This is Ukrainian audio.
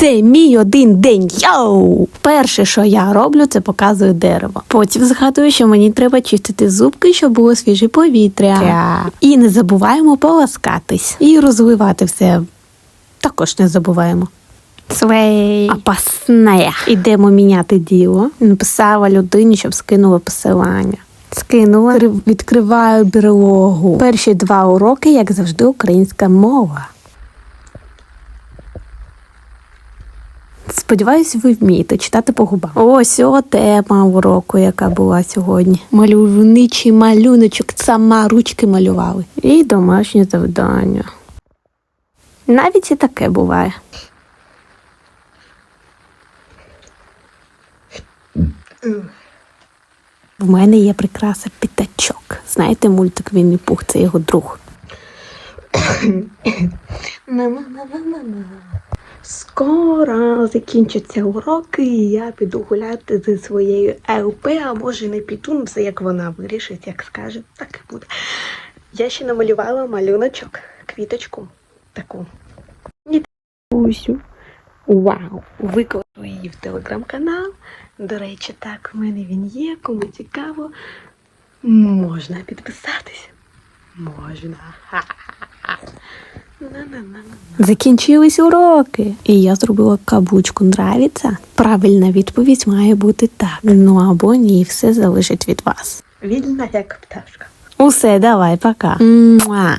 Це мій один день. Йоу! Перше, що я роблю, це показую дерево. Потім згадую, що мені треба чистити зубки, щоб було свіже повітря. І не забуваємо поласкатись. І розвивати все. Також не забуваємо. Свей. Опасне. Ідемо міняти діло. Написала людині, щоб скинула посилання. Скинула, відкриваю берлогу. Перші два уроки, як завжди, українська мова. Сподіваюсь, ви вмієте читати по губам. Ось о тема уроку, яка була сьогодні. Мальовничий малюночок, сама ручки малювали. І домашнє завдання. Навіть і таке буває. В мене є прикраса пітачок. Знаєте, мультик Вінні Пух, це його друг. Скоро закінчаться уроки, і я піду гуляти зі своєю ЛП, а може не піду, ну все як вона вирішить, як скаже, так і буде. Я ще намалювала малюночок, квіточку таку. Вау! Викладу її в телеграм-канал. До речі, так, в мене він є. Кому цікаво, можна підписатись. Можна. Закінчились уроки, і я зробила каблучку. Нравиться? Правильна відповідь має бути так. Ну або ні, все залежить від вас. Вільна як пташка. Усе, давай, пока. Муа.